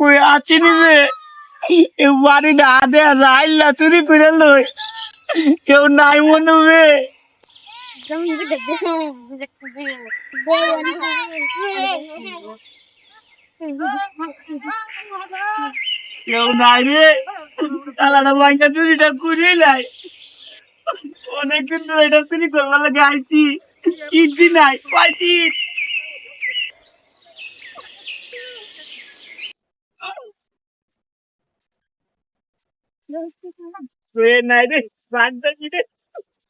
কই আছি নিবে এ বাড়িটা আদে আছে আইলা চুরি করে লই। কেউ নাই মনে হবে কেউ নাই রে। তালাটা ভাঙ্গা চুরিটা করিয়ে নাই অনেক কিন্তু এটা চুরি করবার লাগে আইছি। কিনতি নাই, পাইছি। নাই রে বাড়িটা কি রে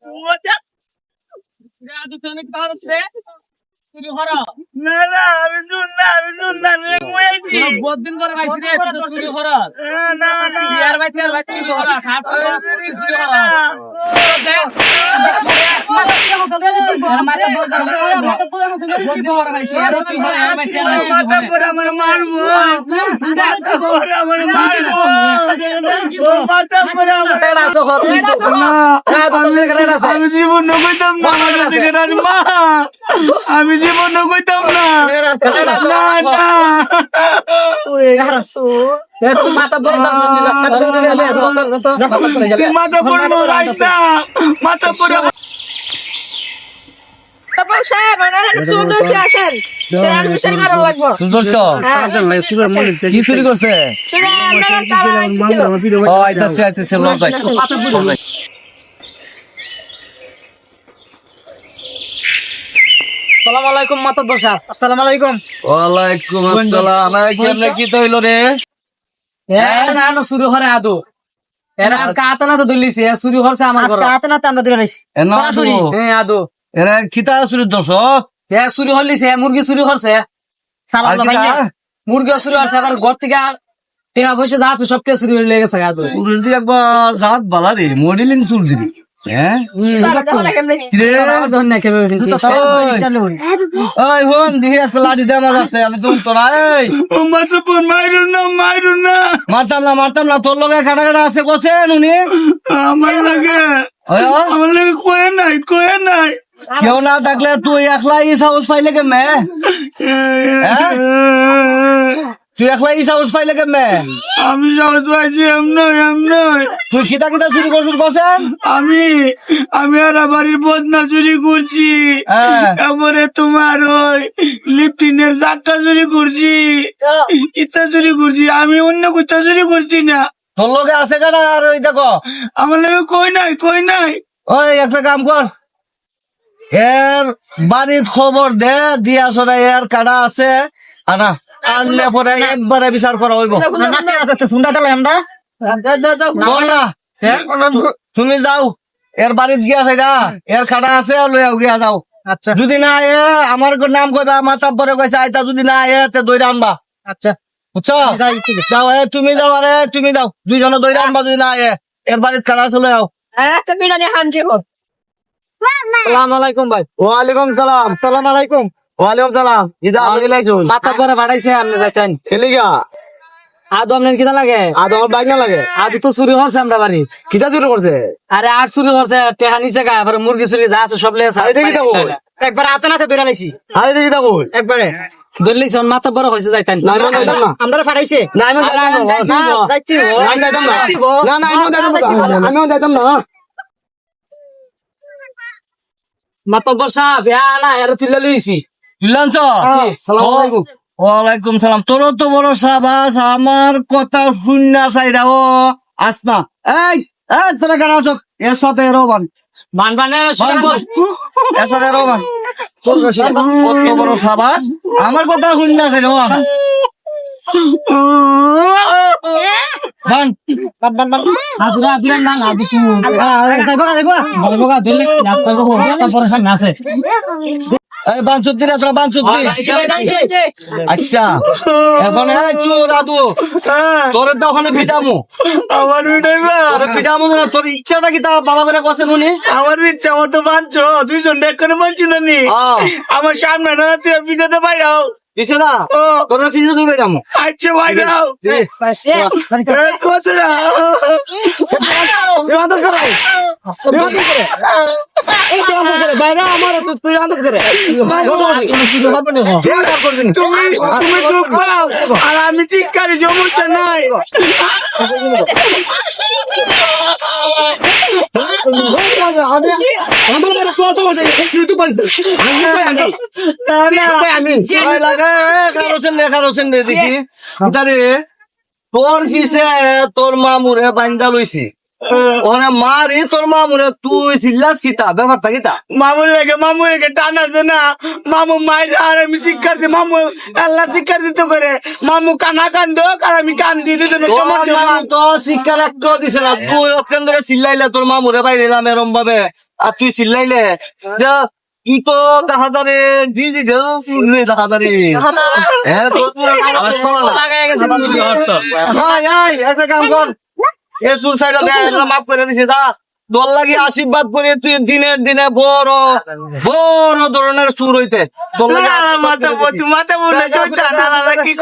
মজা না না আমি জীবন কইতাম না মা আমি জীবন কইতাম না না না তুই মাথা না মাথা পরে সাহেব আসেন। কি চুরি করছে? ও আইতাছে আইতাছে আলাইকুম আসসালামু আলাইকুম। ওয়ালাইকুম আসসালাম। এই কেমনে কি তৈল রে? হ্যাঁ? না না শুরু করে আদো। এরা আজকে আতানা তো দলিছে শুরু আমার ঘর। হাতে নাতে আমরা দিলে রাইছি সরাসরি। হ্যাঁ আদো। এরা খিতা চুরি দর্শ হ্যাঁ চুরি হলিছে মুরগি চুরি করছে সালাম আর ভাই কিতা? মুরগি চুরি করছে আবার ঘর থেকে টেকা পয়সা যা আছে সব চুরি হয়ে লেগেছে আদো চুরি একবার জাত বালা রে মডেলিং চুল দিবি। হ্যাঁ মারতাম না? মারতাম না তোর লগে কাটা কাটা আছে কোসেন উনি আমার লাগে। আমার লাগে কয়ে নাই কয়ে নাই। কেউ না থাকলে তুই একলা ই সাহস পাইলে কেমনে? হ্যাঁ? তুই একলা ই সাহস পাইলে কেমনে? আমি সাহস পাইছি এমন এমন তুই খিতা খিতা চুরি করছুন কোসেন আমি আমি আর বাড়ির বদনা চুরি করছি। হ্যাঁ। এবারে তোমার ওই লিফটিনের চাক্কা চুরি করছি। ইত্যা চুরি করছি আমি অন্য কোথা চুরি করছি না। তোর লগে আছে কাটা আর ওই দেখো? আমার লাগে কই নাই কই নাই? ওই একটা কাম কর। এর বাড়ির খবর দে দিয়া সরা এর কাটা আছে। আনা আনলে পরে একবারে বিচার করা হইব। আমরা। তুমি যাও। এর বাড়িতে গিয়া সেটা এর কাটা আছে লইয়া গিয়া যাও। আচ্ছা। যদি না আয়ে আমার নাম কইবা মাথা পরে কইছে আইতা যদি না আয়ে তে দইরা আনবা। আচ্ছা। বুঝছ? যাও এ তুমি যাও আরে তুমি যাও। দুইজনে দইরা আনবা যদি না আয়ে এর বাড়িতে কাটা চলে যাও একটা বিরিয়ানি হান্ড্রেড হোক সালাম আলাইকুম ভাই ওয়ালাইকুম সালাম সালাম আলাইকুম ওয়ালাইকুম সালাম ইদা আমি লাইছুন মাথা করে ভাড়াইছে আপনি যাইতেন এলিগা আদো আপনার কিতা লাগে আদ বাইক না লাগে আদো তো চুরি করছে আমরা বাড়ি কিতা চুরি করছে আরে আর চুরি করছে টেহা নিচে গা এবার মুরগি চুরি যা আছে সব লেগেছে আরে কি একবার হাতে নাতে ধরে লাইছি আরে কি তাকো একবারে ধরলিছে মাথা বড় হয়েছে যাইতেন না আমি না আমরা ফাটাইছে না আমি যাইতাম না। যাইতি যাইতাম না না না আমি যাইতাম না আমি যাইতাম না না এর তুলে লইছি। সালাম ওয়ালাইকুম সালাম। তোর তো বড় সাবাস আমার কথা চাইরা ও আসমা। এই এই তোরা কেন আছো? এর সাথে রোবান মানবানের এর সাথে কত বড় সাবাস আমার কথা শূন্য চাইরা এই বাঞ্চুত তোরা বাঞ্চুত দি আচ্ছা এখন এই চোর আদু। তোর তো ওখানে পিটামু। আমার বিটাইবা তোর না তোর ইচ্ছাটা কি তা ভালো করে কষে নুনি আমার ইচ্ছা আমার তো বাঞ্চো দুইশো ডেক করে বাঞ্চি না নি? আমার সামনে না তুই পিছাতে বাইরাও দিছে না তোর তিনশো দুই পিটামু আচ্ছা বাইরাও কত না বাইরে আমার তো তুই আন্দাজ করে কে কার করবি না? তুমি তুমি দুঃখ পাও আর আমি চিৎকারি সমস্যা নাই আমি ভয় লাগে কারোসেন নে কারোসেন নে দেখি। তারে কিসে তোর মামুরে বান্দা লইছি? ওখানে মারি তোর মামুরে তুই চিল্লাস কিতা? ব্যাপারটা কিতা? মামু লেগে মামু লেগে টানাছে না। মামু মায়ের আর আমি শিক্ষা দিই মামু আল্লাহ শিক্ষা দিতে করে। মামু কানা কান্দ আর আমি কান দিয়ে দিতে তোর মামু তো শিক্ষা রাখতে দিছে না। তুই ওখান ধরে চিল্লাইলে তোর মামুরে বাইরে এলাম এরম ভাবে আর তুই চিল্লাইলে তো তাহাদারে হ্যাঁ তোর আমার শোনা না। লাগাই গেছে একটা কাম কর। এ সুসাইডা দে এগুলো মাফ করে দিছে দা দল লাগি আশীর্বাদ করে তুই দিনের দিনে বড় বড় ধরনের সুর হইতে। লাগি আশীর্বাদ মাথা। মাথা বলে কি